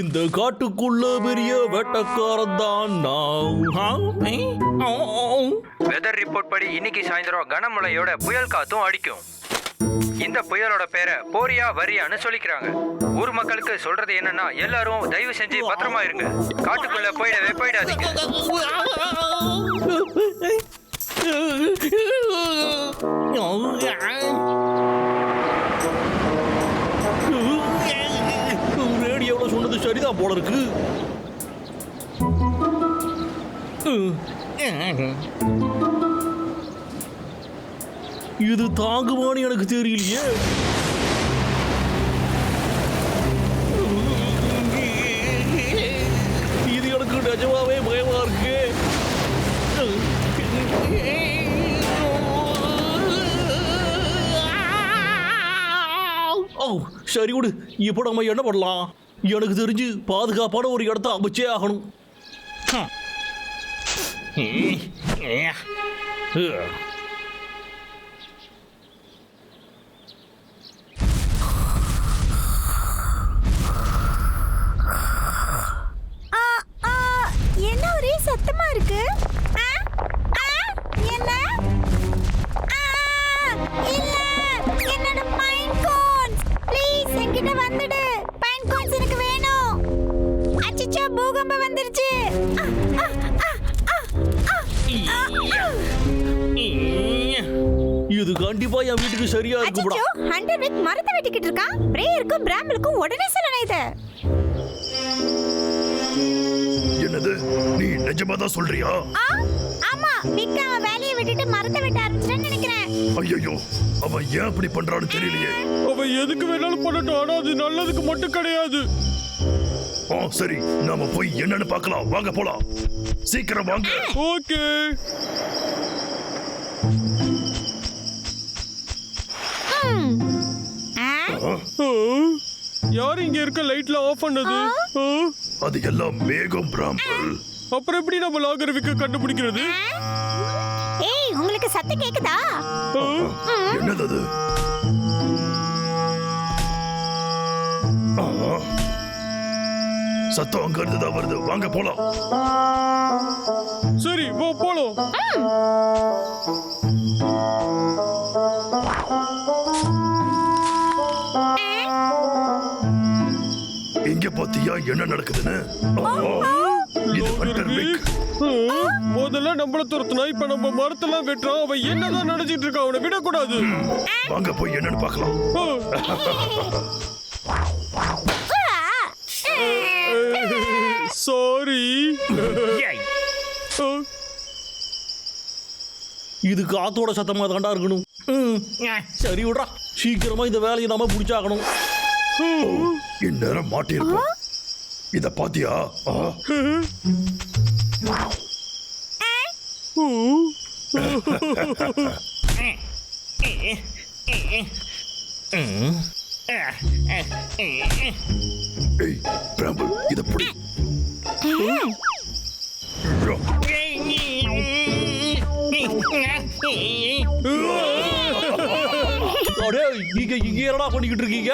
இந்த காட்டுக்குள்ள பெரிய வேட்டக்காரன் தான் நான். வெதர் ரிப்போர்ட் படி இன்னைக்கு சாயந்தரம் கனமழையோட புயல் காத்தும் அடிக்கும். இந்த புயலோட பேரை போரியா வரியான்னு சொல்லிக்கிறாங்க. ஊர் மக்களுக்கு சொல்றது என்னன்னா எல்லாரும் தயவு செஞ்சு பத்திரமா இருங்க. காட்டுக்குள்ள போயிடவே போயிடாதீங்க. ரேடியோவில் சொன்னது சரிதான் போல இருக்கு இது தாங்குமான்னு எனக்கு தெரியலையே இது எனக்கு நிஜமாவே பயமா இருக்கு ஓ சரி விடு இப்போ நம்ம என்ன பண்ணலாம் எனக்கு தெரிஞ்சு பாதுகாப்பான ஒரு இடத்த அமைச்சே ஆகணும். ஹம். என்னது? நீ நிஜமா தான் சொல்றியா? ஆ, ஆமா. விக் அவன் வேலையை விட்டுட்டு மரத்தை வெட்ட ஆரம்பிச்சிட்டேன்னு நினைக்கிறேன். ஐயோ அவன் ஏன் அப்படி பண்றான்னு தெரியலையே. அவன் எதுக்கு வேணாலும் பண்ணட்டும். ஆனா அது நல்லதுக்கு மட்டும் கிடையாது. ஆ சரி. நாம போய் என்னன்னு பார்க்கலாம். வாங்க போலாம். சீக்கிரம் வாங்க. ஓகே. யார் இங்க இருக்க லைட்ல ஆஃப் பண்ணது? ஆ? அது எல்லாம் மேகம் பிராம்பல். அப்புறம் எப்படி நம்ம லாகரவிக்க கண்டுபிடிக்கிறது? ஏய் உங்களுக்கு சத்தம் கேக்குதா? ஆ? என்னது அது? ஆ, சத்தம் அங்க இருந்து தான் வருது. வாங்க போலாம். சரி வா போலாம். இங்க பாத்தியா என்ன நடக்குதுன்னு? இது ஹண்டர் விக் ஆ? முதல்ல நம்மள துரத்துனா இப்ப நம்ம மரத்தெல்லாம் வெட்டுறோம். அவன் என்னதான் நினைச்சிட்டு இருக்கான் அவனை விடக்கூடாது. வாங்க போய் என்னன்னு பார்க்கலாம். சாரி ஏய், இது காத்தோட சத்தமா தாண்டா இருக்கணும். சரி விட்றா. சீக்கிரமா இந்த வேலையை நாம பிடிச்சாகணும் இந்நேரம் மாட்டியிருப்போம். இத பாத்தியா? ஆ, இத பிடி. அடே நீங்க இங்க என்னடா பண்ணிக்கிட்டு இருக்கீங்க?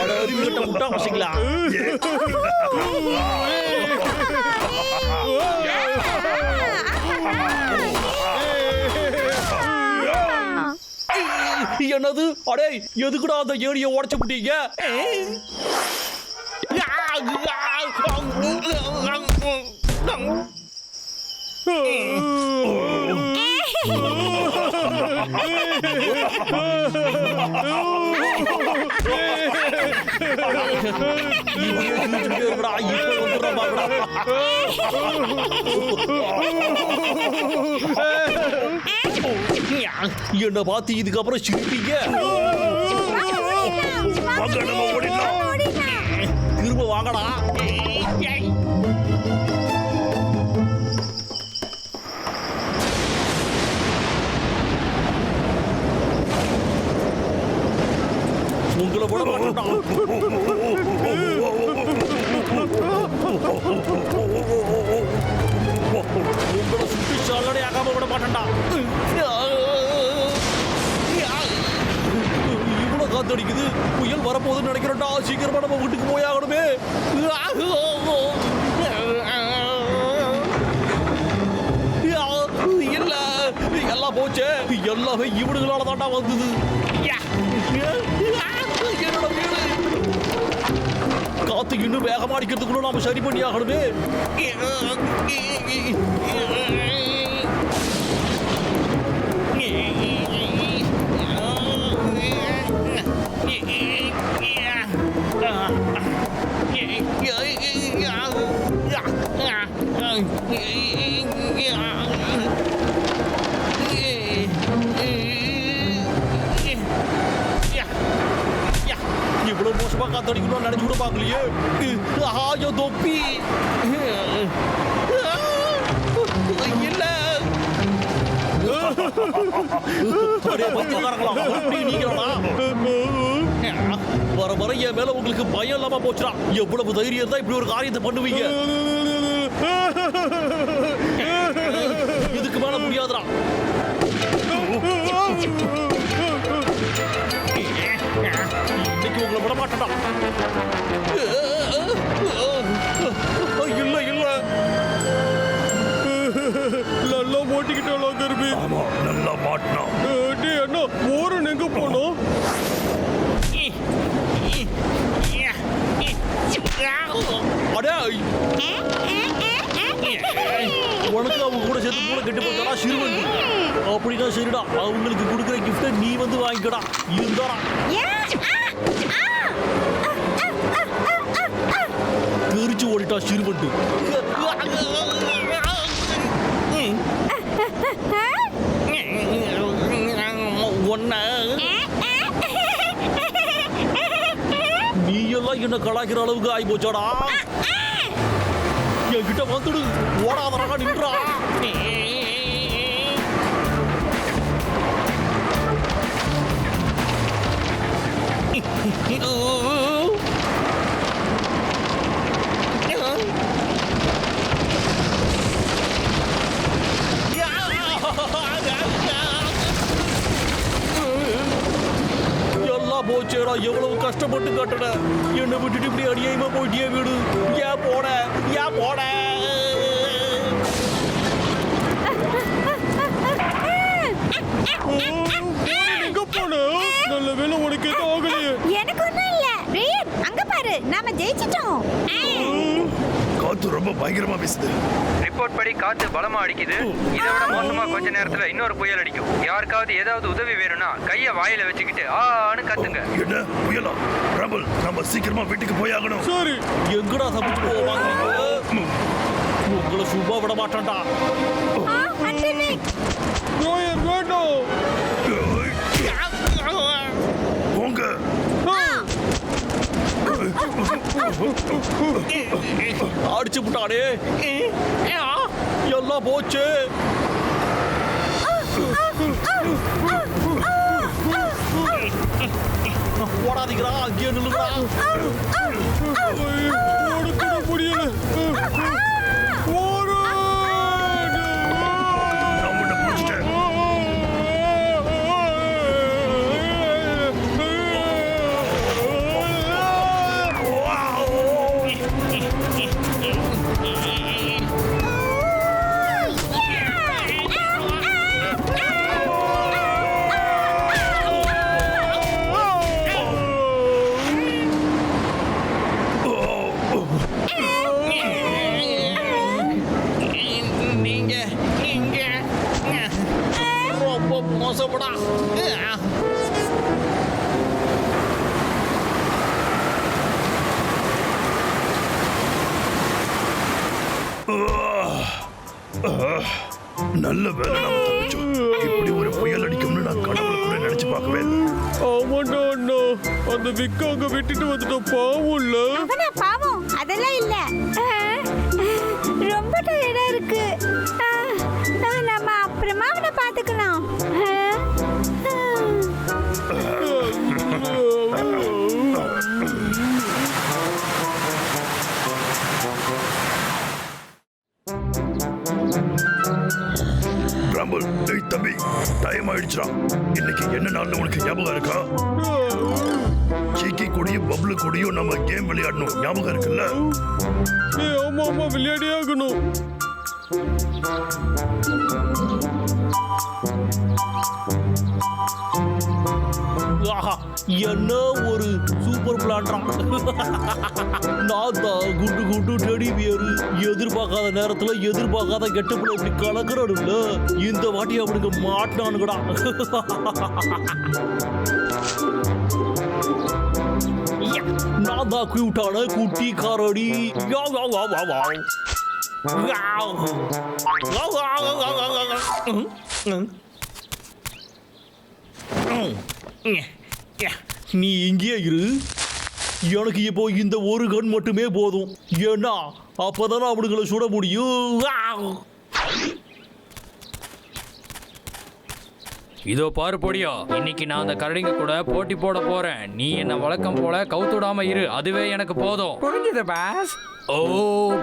அட, அறிவுகெட்ட முட்டா பசங்களா என்னது? அடே எதுக்குடா அந்த ஏரியை உடைச்சு விட்டீங்க? இப்படியே என்ன பார்த்து இதுக்கப்புறம் சிரிப்பீங்க திரும்ப வாங்கடா உங்களை விட உங்களை சுற்றி சாலோட ஆகாம விட மாட்டேன்டா. இவ்வளவு காத்து அடிக்குது புயல் வரப்போகுதுன்னு நினைக்கிறோம்டா சீக்கிரமா நம்ம வீட்டுக்கு போய் ஆகணுமே இல்லை எல்லாம் போச்சு. எல்லாமே இவனுங்களால தான்டா வந்தது. காத்து இன்னும் வேகமா அடிக்கிறதுக்குள்ள நாம சரி பண்ணி ஆகணுமே ரூபா காத்து காத்தடிக்கணும் நினைச்சு கூட பார்க்கலையே. ஆயோ தொப்பி. இல்ல வர வர என் மேல உங்களுக்கு பயம் இல்லாம போச்சுடா. எவ்வளவு தைரியம் தான் இப்படி ஒரு காரியத்தை பண்ணுவீங்க. உனக்கு அவங்க கூட சேர்த்து கூட கெட்டு போட்டா சிறுவன் அப்படின்னா சரிடா அவங்களுக்கு கொடுக்குற கிஃப்ட்டை நீ வந்து வாங்கிக்கடா. இருந்தாடா. தெரிச்சு ஓடிட்டா சிறுவண்டு ஒன்ன நீ எல்லாம் என்ன கலாய்க்கிற அளவுக்கு ஆகி போச்சாடா என்கிட்ட ஓடாதரா நின்றா. எல்லாம் போச்சேடா எவ்வளவு கஷ்டப்பட்டு கட்டட என்னை விட்டுட்டு இப்படி அடியாம போயிட்டியே வீடு. ஏன் போட ஏன் போட எங்க போன. நல்ல வேலை உனக்கு எதுவும் ஆகலையே. எனக்கு ஒண்ணும் இல்ல. ரியன் அங்க பாரு. நாம ஜெயிச்சிட்டோம். காத்து ரொம்ப பயங்கரமா வீசுது. ரிப்போர்ட் படி காத்து பலமா அடிக்குது. இதை விட மோசமா கொஞ்ச நேரத்துல இன்னொரு புயல் அடிக்கும். யாருக்காவது ஏதாவது உதவி வேணும்னா கைய வாயில வச்சுக்கிட்டு ஆன்னு கத்துங்க. என்ன புயலா? ரபல் நம்ம சீக்கிரமா வீட்டுக்கு போய் ஆகணும் சரி. எங்கடா தப்பிச்சு போவாங்க உங்களை சும்மா விட மாட்டேன்டா. ரோயன் வேண்டாம் போங்க அடிச்சு விட்டானே எல்லாம் போச்சு. போடாதீங்களா அங்கேயே நில்லுங்களா முடியல நல்ல வேலை நாம தப்பிச்சோம் இப்படி ஒரு புயல் அடிக்கும்னு நான் கனவுல கூட நினைச்சு பார்க்கவே இல்லை. ஆமாண்டா அண்ணா அந்த விக்க அங்க விட்டுட்டு வந்துட்டோம். பாவம் இல்ல. அவனா பாவம். அதெல்லாம் இல்ல. பம்பிள் டேய் தம்பி டைம் ஆயிடுச்சுடா. இன்னைக்கு என்ன நாள்னு உனக்கு ஞாபகம் இருக்கா? சீக்கி கொடியும் பப்ளு கொடியும் நம்ம கேம் விளையாடணும். ஞாபகம் இருக்குல்ல? ஆமா ஆமா விளையாடியே ஆகணும். என்ன ஒரு சூப்பர் நான் தான் குண்டு குண்டு டெடி பியரு எதிர்பார்க்காத நேரத்துல எதிர்பார்க்காத கெட்டப்புல இப்படி கலக்குறானுல்ல இந்த வாட்டி அவனுக்கு மாட்டினானுங்கடா. நான் தான் கியூட்டான குட்டி காரடி. யா, வா, வா, வா, வா. வா, வா, நீ இங்கேயே இரு. எனக்கு இப்போ இந்த ஒரு கன் மட்டுமே போதும். ஏன்னா அப்பதானே அவனுங்களை சுட முடியும். இதோ பாரு பொடியா இன்னைக்கு நான் அந்த கரடிங்க கூட போட்டி போட போறேன். நீ என்ன வழக்கம் போல கவுத்துடாம இரு அதுவே எனக்கு போதும். புரிஞ்சுது பாஸ். ஓ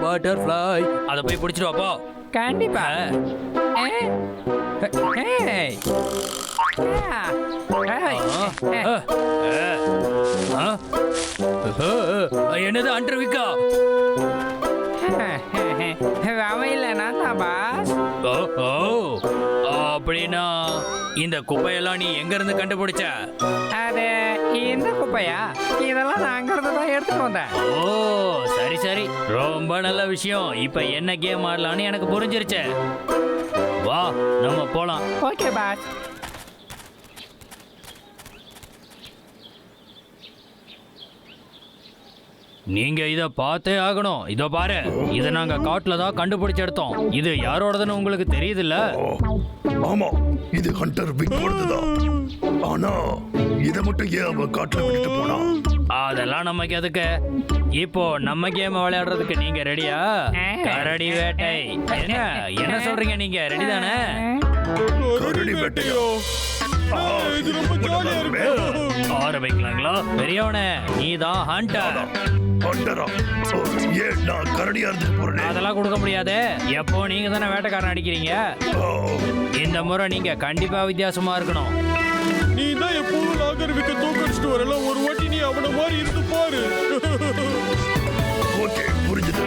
பட்டர்ஃப்ளை அதை போய் பிடிச்சிட்டு வாப்பா. கண்டிப்பா? ஏய். ஏய். என்னது அண்டர்விக்கா? தான் பாஸ் ஓ அப்படின்னா இந்த குப்பையெல்லாம் நீ எங்க இருந்து கண்டுபிடிச்ச? அது இந்த குப்பையா? இதெல்லாம் நான் அங்கிருந்து தான் எடுத்துட்டு வந்தேன். ஓ சரி சரி. ரொம்ப நல்ல விஷயம். இப்ப என்ன கேம் ஆடலாம்னு எனக்கு புரிஞ்சிருச்சு. வா நம்ம போலாம். ஓகே பாஸ் நீங்க இத பார்த்தே ஆகணும். இதோ பாரு. இத நாங்க காட்டுல தான் கண்டுபிடிச்சு எடுத்தோம். இது யாரோடதுன்னு உங்களுக்கு தெரியுதுல்ல? ஆமா. இது ஹண்டர் பிக் தான். ஆனா இதை மட்டும் ஏன் அவன் காட்டுல விட்டுட்டு போனான் அதெல்லாம் நமக்கு எதுக்கு? இப்போ நம்ம கேம் விளையாடுறதுக்கு நீங்க ரெடியா கரடி வேட்டை. என்ன? என்ன சொல்றீங்க நீங்க? ரெடி தானே? கரடி வேட்டையா? ஆரம்பிக்கலாங்களா? பெரியவனே நீ தான் ஹண்டர் ஹண்டரா ஓ, ஏன் நான் கரடியா இருந்துட்டு போறேனே? அதெல்லாம் கொடுக்க முடியாது. எப்போ நீங்க தானே வேட்டைக்காரன் அடிக்கிறீங்க? ஓ, இந்த முறை நீங்க கண்டிப்பா வித்தியாசமா இருக்கணும். நீ தான் எப்பவும் நாகரிக தூக்கடிச்சிட்டு வரல. ஒரு வாட்டி நீ அவன மாதிரி இருந்து பாரு. ஓகே புரிஞ்சுது.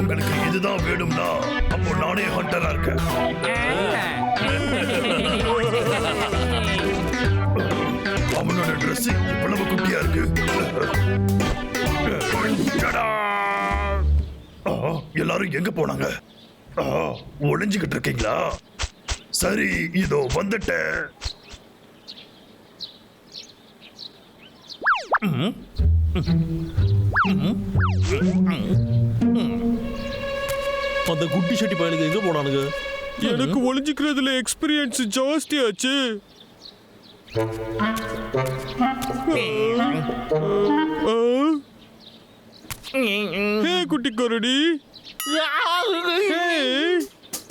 உங்களுக்கு இதுதான் வேணும்னா அப்போ நானே ஹண்டரா இருக்கேன். அவனோட Dress இவ்வளவு குட்டியா இருக்கு. எல்லாரும் எங்க போனாங்க? ஆ, ஒளிஞ்சுகிட்டு இருக்கீங்களா? சரி இதோ வந்துட்டேன். அந்த குட்டி சட்டி பயலுக்கு எங்க போனானுங்க? எனக்கு ஒளிஞ்சுக்கிறதுல எக்ஸ்பீரியன்ஸ் ஜாஸ்தியாச்சு. ஆ? ஹே குட்டி கரடி.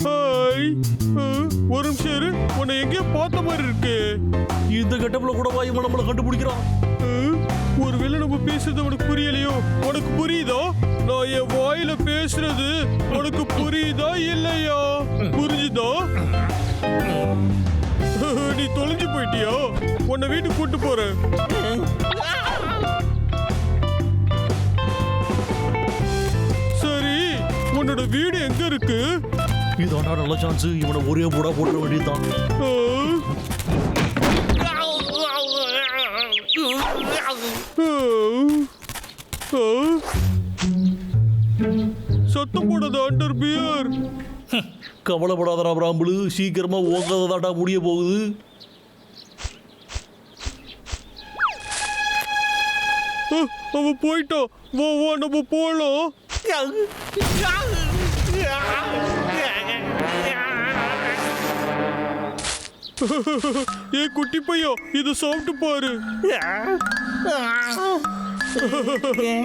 ஹாய் ஒரு நிமிஷம் இரு. உன்னை எங்கேயோ பார்த்த மாதிரி இருக்கு. இந்த கெட்டப்புல கூட வாய் நம்மளை கண்டுபிடிக்கிறான். ஒருவேளை நம்ம பேசுறது உனக்கு புரியலையோ? உனக்கு புரியுதா? நான் என் வாயில பேசுறது உனக்கு புரியுதா இல்லையா? புரிஞ்சுதா? நீ தொலைஞ்சு போயிட்டியா? உன்னை வீட்டுக்கு கூட்டு போறேன். உன்னோட வீடு எங்க இருக்கு? இதாண்டா நல்ல சான்ஸ் இவனை ஒரே போடா போட்டுற வேண்டியதுதான்? சத்தம் போடாத அண்டர் பியர் கவலைப்படாதடா பிராம்புலு சீக்கிரமா ஓங்காததாட்டா முடிய போகுது. அவன் போயிட்டான். வா வா நம்ம போலாம். ஏ குட்டி பையோ இது சாப்பிட்டு பாரு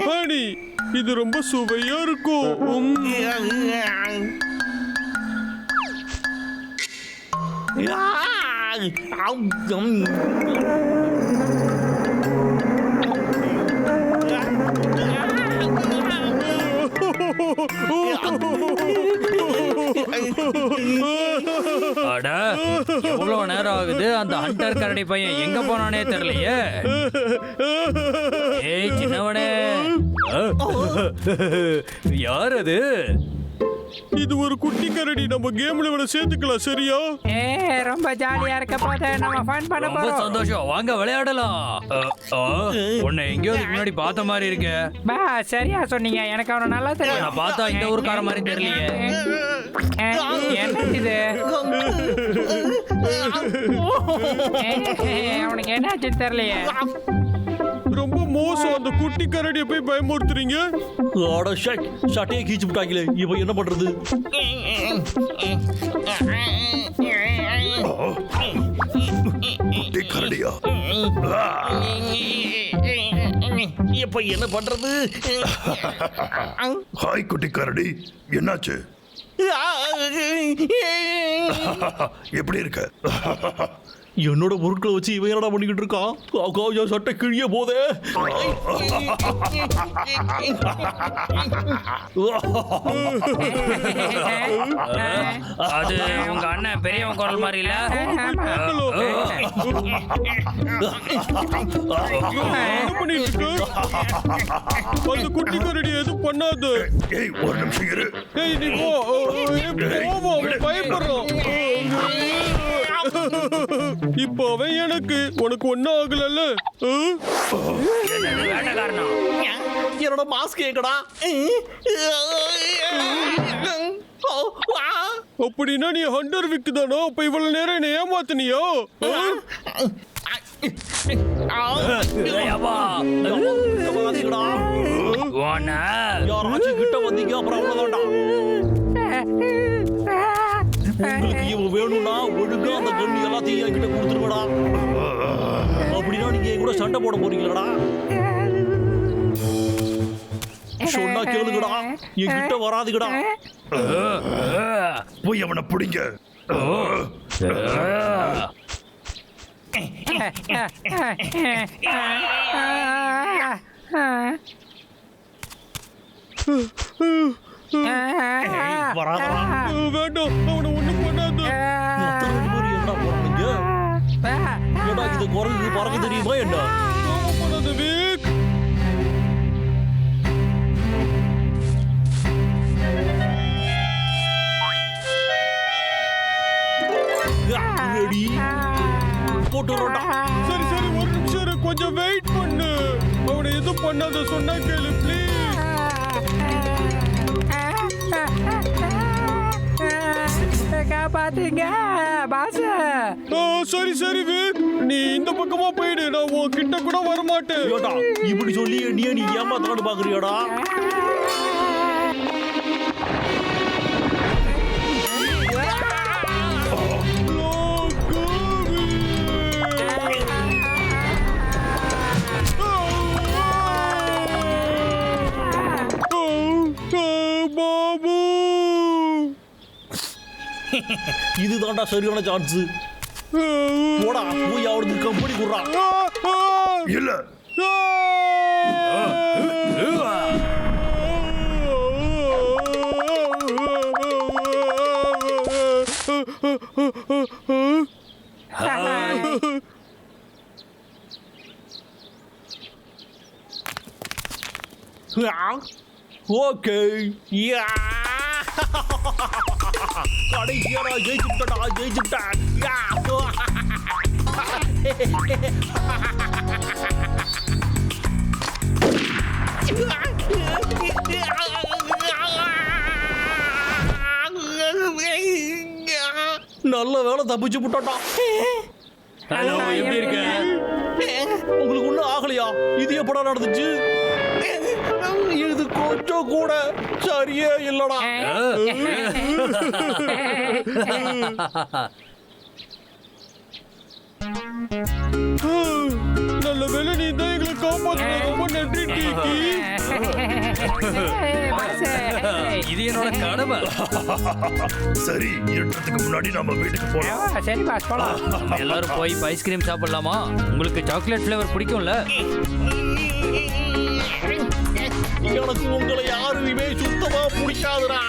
ஹனி இது ரொம்ப சுவையா இருக்கும் ஆ அட எவ்வளவு நேரம் ஆகுது? அந்த ஹண்டர் கரடி பையன் எங்க போனானே தெரியலையே. ஏய் சின்னவனே. யார் அது? இது ஒரு குட்டி கரடி. நம்ம கேம்ல இவனை சேர்த்துக்கலாம் சரியா? ஏ ரொம்ப ஜாலியா இருக்க போது நம்ம ஃபன் பண்ண ரொம்ப போறோம். சந்தோஷம். வாங்க விளையாடலாம். அ, ஆ, உன்னை எங்கேயோ இதுக்கு முன்னாடி பார்த்த மாதிரி இருக்கு. பா சரியா சொன்னீங்க. எனக்கு அவனை நல்லா தெரியும். நான் பார்த்தா இந்த ஊருக்கார மாதிரி தெரியலையே. ஏ, என்ன இது? ஏ, அவனுக்கு என்னாச்சுன்னு தெரியலையே. மோசம். அந்த குட்டி கரடியை போய் பயமுறுத்துறீங்க? அட ஷட் சட்டையை கீச்சு விட்டாங்களே. இப்போ என்ன பண்றது? குட்டி கரடியா. இப்போ என்ன பண்றது? ஹாய் குட்டி கரடி. என்னாச்சு? எப்படி இருக்க? என்னோட பொருட்களை வச்சு இவன் என்னடா பண்ணிக்கிட்டு இருக்கான் என் சட்டை கிழிய போதே. அது உங்க அண்ணன் பெரியவன் குரல் மாதிரி இல்ல அந்த குட்டி கரடி எதுவும் பண்ணாது ஒரு நிமிஷம் இரு ஏய் இப்போ அவன் எனக்கு உனக்கு ஒன்னும் ஆகலல்ல? என்னோட மாஸ்க் எங்கடா? அப்படின்னா நீ ஹண்டர் விக்கு தானோ? அப்ப இவ்வளவு நேரம் என்ன ஏமாத்தினியோ? யாராச்சும் கிட்ட வந்தீங்க அப்புறம் அவ்வளவுதான்டா. உங்களுக்கு இவன் வேணும்னா ஒழுங்கா அந்த கண்ணு எல்லாத்தையும் என்கிட்ட கொடுத்துருங்கடா. அப்படின்னா நீங்க என் கூட சண்டை போட போறீங்களடா. சொன்னா கேளுங்கடா. என்கிட்ட வராதுங்கடா. போய் அவனை பிடிங்க. வேண்டாம் அவனை ஒண்ணும் இது குரங்கு பறக்க தெரியுமா என்ன போட்டுறோம்டா சரி சரி ஒரு நிமிஷம் கொஞ்சம் வெயிட் பண்ணு. அவனை எதுவும் பண்ணாத சொன்னா கேளு ப்ளீஸ் காப்பாத்துங்க. பாஸ் சரி சரி விக் நீ இந்த பக்கமா போயிடு. நான் உன் கிட்ட கூட வரமாட்டேன். ஏடா இப்படி சொல்லி நீ நீ ஏமாத்தலான்னு பாக்குறியாடா. இதுதான்டா சரியான சான்ஸ் போடா போய் அவனுக்கு கம்பெனி குடுறா. இல்ல. Okay ya. ஜெயிச்சுட்டா ஜெயிச்சுட்டா யா நல்ல வேலை தப்பிச்சு விட்டாடா ஹலோ எப்படி இருக்க? உங்களுக்கு ஒண்ணும் ஆகலையா? இது எப்படா நடந்துச்சு? இது கொஞ்சம் கூட சரியே இல்லடா. நல்ல வேலை நீ தான் எங்களை காப்பாற்ற ரொம்ப நன்றி டீக்கி. இது என்னோட கடமை சரி இருட்டத்துக்கு முன்னாடி நம்ம வீட்டுக்கு போலாம். சரி பாஸ் போலாம். எல்லாரும் போய் ஐஸ்கிரீம் சாப்பிடலாமா? உங்களுக்கு சாக்லேட் ஃப்ளேவர் பிடிக்கும்ல? எனக்கு உங்களை யாருமே சுத்தமா பிடிக்காதுடா.